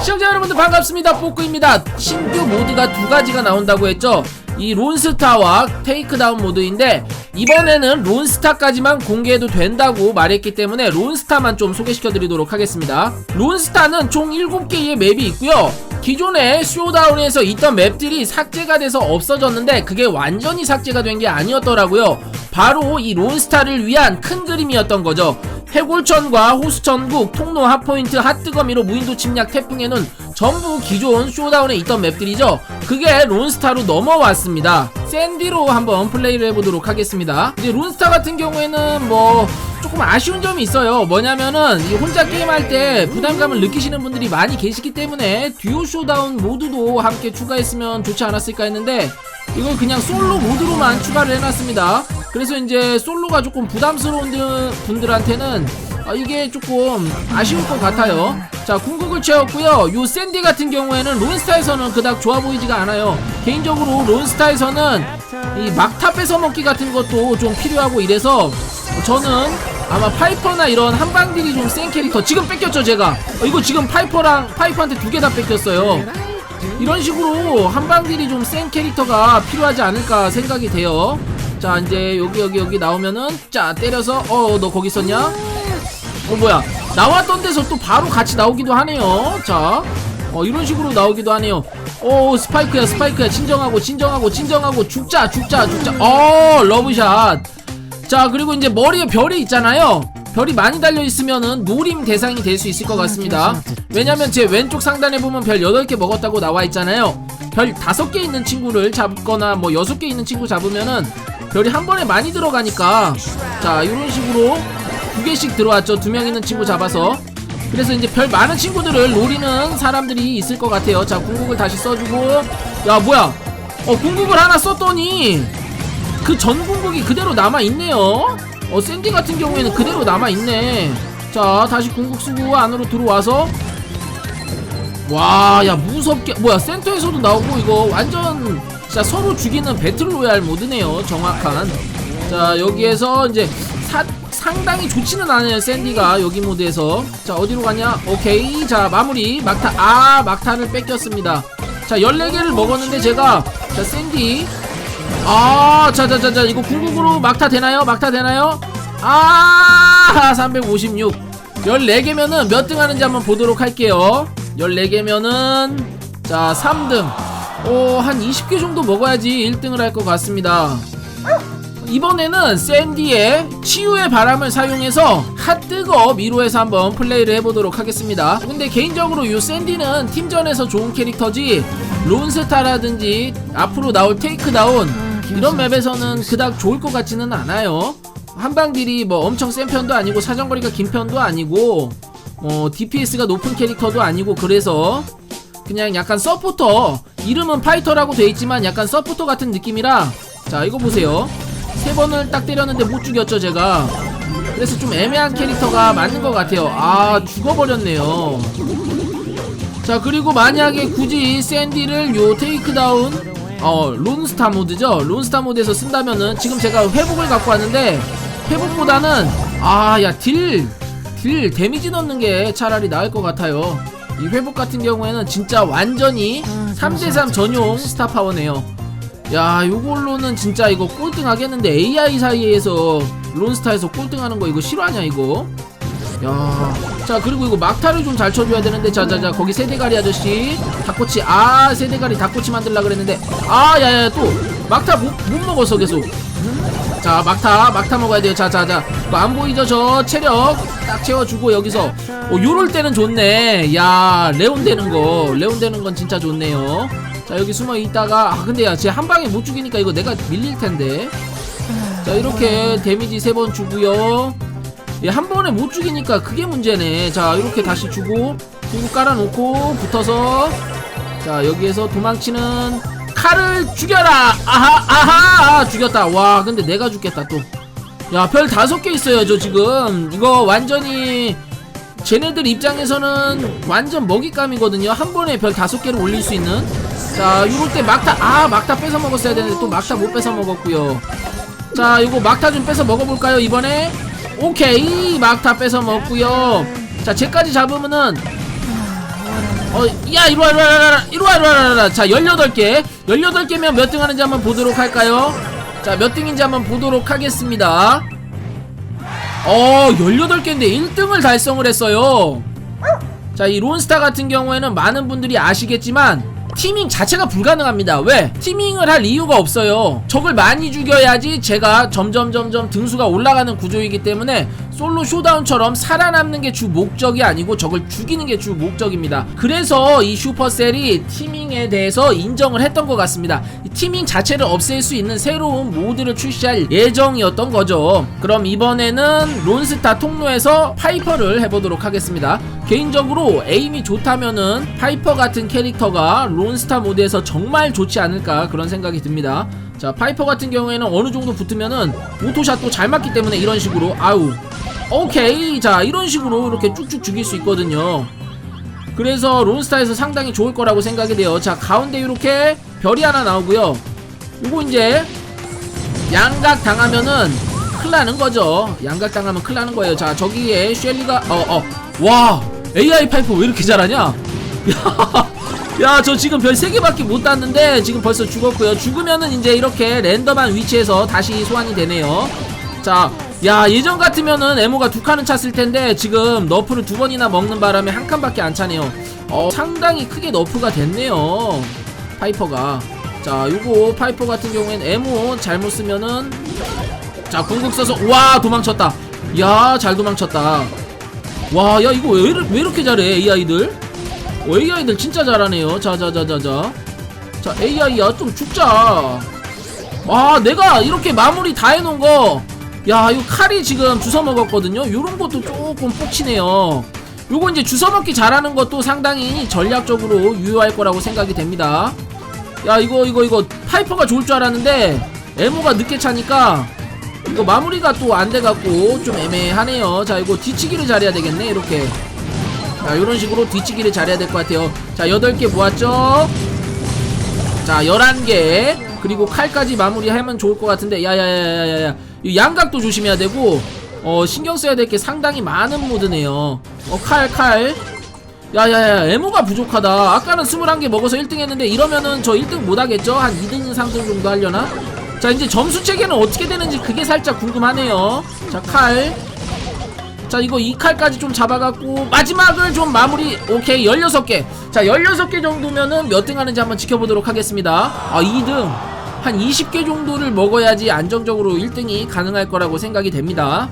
시청자 여러분들 반갑습니다. 뽀꾸입니다. 신규 모드가 두 가지가 나온다고 했죠? 이 론스타와 테이크다운 모드인데 이번에는 론스타까지만 공개해도 된다고 말했기 때문에 론스타만 좀 소개시켜 드리도록 하겠습니다. 론스타는 총 7개의 맵이 있고요. 기존에 쇼다운에서 있던 맵들이 삭제가 돼서 없어졌는데 그게 완전히 삭제가 된 게 아니었더라고요. 바로 이 론스타를 위한 큰 그림이었던 거죠 해골천과 호수천국, 통로 핫포인트, 핫뜨거미로 무인도 침략 태풍에는 전부 기존 쇼다운에 있던 맵들이죠. 그게 론스타로 넘어왔습니다. 샌디로 한번 플레이를 해보도록 하겠습니다. 이제 론스타 같은 경우에는 뭐 조금 아쉬운 점이 있어요. 뭐냐면은 이 혼자 게임할 때 부담감을 느끼시는 분들이 많이 계시기 때문에 듀오 쇼다운 모드도 함께 추가했으면 좋지 않았을까 했는데 이걸 그냥 솔로 모드로만 추가를 해놨습니다. 그래서 이제 솔로가 조금 부담스러운 드- 분들한테는 아, 이게 조금 아쉬울 것 같아요. 자, 궁극을 채웠고요. 요 샌디 같은 경우에는 론스타에서는 그닥 좋아 보이지가 않아요. 개인적으로 론스타에서는 이 막타 뺏어먹기 같은 것도 좀 필요하고 이래서 저는 아마 파이퍼나 이런 한방들이 좀 센 캐릭터 지금 뺏겼죠 제가 어, 이거 지금 파이퍼랑 파이퍼한테 두 개 다 뺏겼어요 이런 식으로 한방들이 좀 센 캐릭터가 필요하지 않을까 생각이 돼요. 자 이제 여기 여기 여기 나오면은 자 때려서 어 너 거기 있었냐? 어 뭐야 나왔던 데서 또 바로 같이 나오기도 하네요. 자 어, 이런 식으로 나오기도 하네요. 오 스파이크야 스파이크야 진정하고 진정하고 진정하고 죽자 죽자 죽자. 어 러브샷. 자 그리고 이제 머리에 별이 있잖아요 별이 많이 달려 있으면은 노림 대상이 될 수 있을 것 같습니다 왜냐면 제 왼쪽 상단에 보면 별 8개 먹었다고 나와 있잖아요 별 5개 있는 친구를 잡거나 뭐 6개 있는 친구 잡으면은 별이 한 번에 많이 들어가니까 자 이런 식으로 두 개씩 들어왔죠 두 명 있는 친구 잡아서 그래서 이제 별 많은 친구들을 노리는 사람들이 있을 것 같아요 자 궁극을 다시 써주고 야 뭐야 어 궁극을 하나 썼더니 그 전 궁극이 그대로 남아 있네요. 어 샌디 같은 경우에는 그대로 남아 있네. 자 다시 궁극 쓰고 안으로 들어와서 와 야 무섭게 뭐야 센터에서도 나오고 이거 완전 진짜 서로 죽이는 배틀로얄 모드네요. 정확한. 자 여기에서 이제 사, 상당히 좋지는 않아요 샌디가 여기 모드에서 자 어디로 가냐 오케이 자 마무리 막타 아 막타를 뺏겼습니다 자 14개를 먹었는데 제가 자 샌디 아, 자자자자 이거 궁극으로 막타 되나요? 막타 되나요? 아, 356. 14개면은 몇 등 하는지 한번 보도록 할게요. 14개면은 자, 3등. 어, 한 20개 정도 먹어야지 1등을 할 것 같습니다. 이번에는 샌디의 치유의 바람을 사용해서 핫뜨거 미로에서 한번 플레이를 해보도록 하겠습니다. 근데 개인적으로 이 샌디는 팀전에서 좋은 캐릭터지 론스타라든지 앞으로 나올 테이크다운 이런 맵에서는 그닥 좋을 것 같지는 않아요. 한방딜이 뭐 엄청 센 편도 아니고 사정거리가 긴 편도 아니고 어, DPS가 높은 캐릭터도 아니고 그래서 그냥 약간 서포터 이름은 파이터라고 돼 있지만 약간 서포터 같은 느낌이라 자 이거 보세요 세 번을 딱 때렸는데 못 죽였죠 제가. 그래서 좀 애매한 캐릭터가 맞는 것 같아요. 아 죽어버렸네요. 자 그리고 만약에 굳이 샌디를 요 테이크다운 어 론스타 모드죠? 론스타 모드에서 쓴다면은 지금 제가 회복을 갖고 왔는데 회복보다는 아 야 딜 딜 데미지 넣는 게 차라리 나을 것 같아요. 이 회복 같은 경우에는 진짜 완전히 3대3 전용 스타 파워네요 야 요걸로는 진짜 이거 꼴등 하겠는데 AI 사이에서 론스타에서 꼴등하는 거 이거 실화냐 이거? 야, 자 그리고 이거 막타를 좀 잘 쳐줘야 되는데 자자자 거기 세대가리 아저씨. 닭꼬치 아 세대가리 닭꼬치 만들라 그랬는데 아 야야 또 막타 못, 못 먹었어 계속. 자 막타 막타 먹어야 돼요. 자자자 안 보이죠 저 체력? 딱 채워주고 여기서. 어 요럴 때는 좋네. 야 레온 되는 거. 레온 되는 건 진짜 좋네요 자 여기 숨어 있다가 아 근데 야쟤 한 방에 못 죽이니까 이거 내가 밀릴 텐데 자 이렇게 데미지 세 번 주고요 예, 한 번에 못 죽이니까 그게 문제네. 자, 이렇게 다시 주고, 궁구 깔아놓고, 붙어서, 자, 여기에서 도망치는 칼을 죽여라! 아하, 아하! 아, 죽였다. 와, 근데 내가 죽겠다, 또. 야, 별 다섯 개 있어요, 저 지금. 이거 완전히, 쟤네들 입장에서는 완전 먹잇감이거든요. 한 번에 별 다섯 개를 올릴 수 있는. 자, 요럴 때 막타, 아, 막타 뺏어 먹었어야 되는데 또 막타 못 뺏어 먹었고요. 자, 이거 막타 좀 뺏어 먹어볼까요, 이번에? 오케이 막타 뺏어 먹고요 자 쟤까지 잡으면은 어, 야, 이리와, 이리와, 이리와, 이리와, 이리와, 이리와. 자, 18개. 18개면 몇 등 하는지 한번 보도록 할까요? 자, 몇 등인지 한번 보도록 하겠습니다. 어, 18개인데 1등을 달성을 했어요. 자, 이 론스타 같은 경우에는 많은 분들이 아시겠지만 티밍 자체가 불가능합니다. 왜? 티밍을 할 이유가 없어요. 적을 많이 죽여야지 제가 점점 점점 등수가 올라가는 구조이기 때문에 솔로 쇼다운처럼 살아남는 게 주 목적이 아니고 적을 죽이는 게 주 목적입니다. 그래서 이 슈퍼셀이 티밍에 대해서 인정을 했던 것 같습니다. 이 티밍 자체를 없앨 수 있는 새로운 모드를 출시할 예정이었던 거죠. 그럼 이번에는 론스타 통로에서 파이퍼를 해보도록 하겠습니다. 개인적으로 에임이 좋다면은 파이퍼 같은 캐릭터가 론스타 모드에서 정말 좋지 않을까 그런 생각이 듭니다. 자 파이퍼 같은 경우에는 어느 정도 붙으면은 오토샷도 잘 맞기 때문에 이런 식으로 아우 오케이 자 이런 식으로 이렇게 쭉쭉 죽일 수 있거든요. 그래서 론스타에서 상당히 좋을 거라고 생각이 돼요. 자 가운데 이렇게 별이 하나 나오고요. 요거 이제 양각 당하면은 큰일 나는 거죠. 양각 당하면 큰일 나는 거예요. 자 저기에 쉘리가 어어와 AI 파이프 왜 이렇게 잘하냐? 야, 저 지금 별 3개밖에 못 땄는데 지금 벌써 죽었고요. 죽으면은 이제 이렇게 랜덤한 위치에서 다시 소환이 되네요. 자, 야, 예전 같으면은 에모가 두 칸은 찼을 텐데 지금 너프를 두 번이나 먹는 바람에 한 칸밖에 안 차네요. 어, 상당히 크게 너프가 됐네요. 파이퍼가. 자, 요거 파이퍼 같은 경우엔 에모 잘못 쓰면은 자, 궁극 써서 와, 도망쳤다. 야, 잘 도망쳤다. 와, 야, 이거 왜, 왜 이렇게 잘해, AI들? 어, AI들 진짜 잘하네요. 자자자자자. 자 AI야 좀 죽자. 와 내가 이렇게 마무리 다 해놓은 거. 야 이거 칼이 지금 주워 먹었거든요. 요런 것도 조금 뻑치네요. 요거 이제 주워 먹기 잘하는 것도 상당히 전략적으로 유효할 거라고 생각이 됩니다. 야 이거 이거 이거 파이퍼가 좋을 줄 알았는데 에모가 늦게 차니까 이거 마무리가 또 안 돼갖고 좀 애매하네요. 자 이거 뒤치기를 잘해야 되겠네 이렇게. 자 이런 식으로 뒤치기를 잘해야 될 것 같아요. 자 8개 모았죠? 자 11개. 그리고 칼까지 마무리하면 좋을 것 같은데. 야야야야야야. 이 양각도 조심해야 되고 어 신경 써야 될 게 상당히 많은 모드네요. 어칼칼. 야야야 에모가 부족하다. 아까는 21개 먹어서 1등 했는데 이러면은 저 1등 못하겠죠? 한 2등 3등 정도 하려나? 자 이제 점수 체계는 어떻게 되는지 그게 살짝 궁금하네요. 자 칼 자 이거 이 칼까지 좀 잡아갖고 마지막을 좀 마무리 오케이 16개. 자 16개 정도면은 몇 등 하는지 한번 지켜보도록 하겠습니다. 아 2등. 한 20개 정도를 먹어야지 안정적으로 1등이 가능할 거라고 생각이 됩니다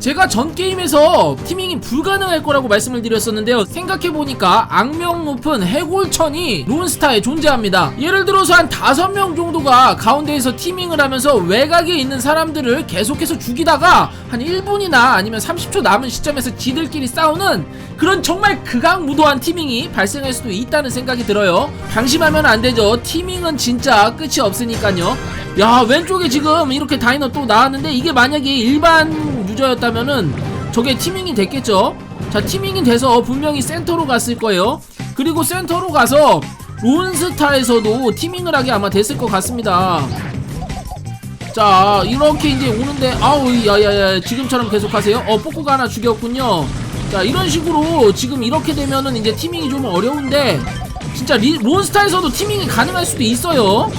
제가 전 게임에서 티밍이 불가능할 거라고 말씀을 드렸었는데요. 생각해보니까 악명 높은 해골천이 론스타에 존재합니다. 예를 들어서 한 다섯 명 정도가 가운데에서 티밍을 하면서 외곽에 있는 사람들을 계속해서 죽이다가 한 1분이나 아니면 30초 남은 시점에서 지들끼리 싸우는 그런 정말 극악무도한 티밍이 발생할 수도 있다는 생각이 들어요. 방심하면 안 되죠. 티밍은 진짜 끝이 없으니까요. 야 왼쪽에 지금 이렇게 다이너 또 나왔는데 이게 만약에 일반 유저였다면 은 저게 티밍이 됐겠죠? 자 티밍이 돼서 분명히 센터로 갔을 거예요. 그리고 센터로 가서 론스타에서도 티밍을 하게 아마 됐을 것 같습니다. 자 이렇게 이제 오는데 아우 야야야 지금처럼 계속하세요? 어 뽀꾸가 하나 죽였군요. 자 이런 식으로 지금 이렇게 되면은 이제 티밍이 좀 어려운데 진짜 리, 론스타에서도 티밍이 가능할 수도 있어요.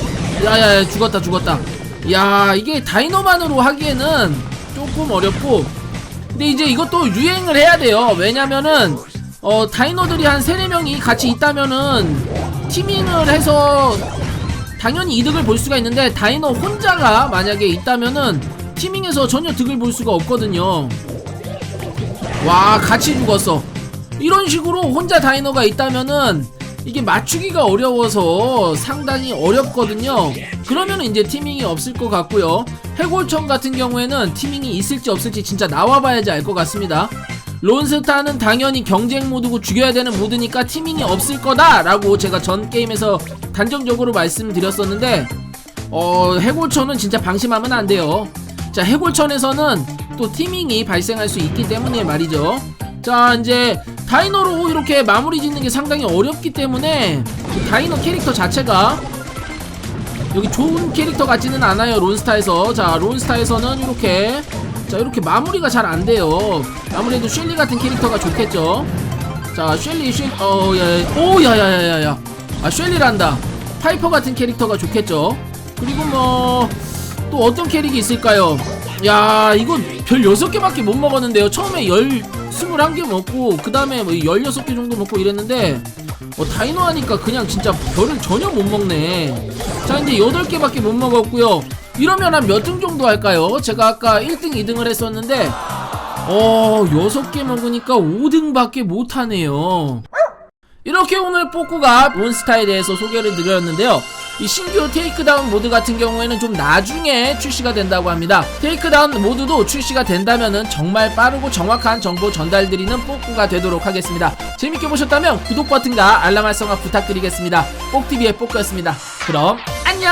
야야야 죽었다 죽었다. 야 이게 다이너만으로 하기에는 조금 어렵고 근데 이제 이것도 유행을 해야 돼요. 왜냐면은 어 다이너들이 한 3, 4명이 같이 있다면은 티밍을 해서 당연히 이득을 볼 수가 있는데 다이너 혼자가 만약에 있다면은 티밍에서 전혀 득을 볼 수가 없거든요. 와 같이 죽었어. 이런 식으로 혼자 다이너가 있다면은 이게 맞추기가 어려워서 상당히 어렵거든요. 그러면 이제 티밍이 없을 것 같고요. 해골청 같은 경우에는 티밍이 있을지 없을지 진짜 나와봐야지 알 것 같습니다. 론스타는 당연히 경쟁 모드고 죽여야 되는 모드니까 티밍이 없을 거다 라고 제가 전 게임에서 단정적으로 말씀드렸었는데 어 해골천은 진짜 방심하면 안 돼요. 자 해골천에서는 또 티밍이 발생할 수 있기 때문에 말이죠 자 이제 다이너로 이렇게 마무리 짓는 게 상당히 어렵기 때문에 그 다이너 캐릭터 자체가 여기 좋은 캐릭터 같지는 않아요 론스타에서. 자 론스타에서는 이렇게 자 이렇게 마무리가 잘 안 돼요. 아무래도 쉘리 같은 캐릭터가 좋겠죠. 자 쉘리 쉘 어 야 오 야야야야야. 아 쉘리란다. 파이퍼 같은 캐릭터가 좋겠죠. 그리고 뭐 또 어떤 캐릭이 있을까요? 야 이거 별 6개밖에 못 먹었는데요. 처음에 열 21개 먹고 그 다음에 뭐 16개 정도 먹고 이랬는데 어, 다이노 하니까 그냥 진짜 별을 전혀 못 먹네. 자 이제 8개밖에 못 먹었고요. 이러면 한 몇 등 정도 할까요? 제가 아까 1등 2등을 했었는데 어 6개 먹으니까 5등밖에 못하네요. 이렇게 오늘 뽀꾸가 몬스타에 대해서 소개를 드렸는데요. 이 신규 테이크다운 모드 같은 경우에는 좀 나중에 출시가 된다고 합니다. 테이크다운 모드도 출시가 된다면은 정말 빠르고 정확한 정보 전달드리는 뽀꾸가 되도록 하겠습니다. 재밌게 보셨다면 구독 버튼과 알람 활성화 부탁드리겠습니다. 뽁TV의 뽀꾸였습니다. 그럼 안녕!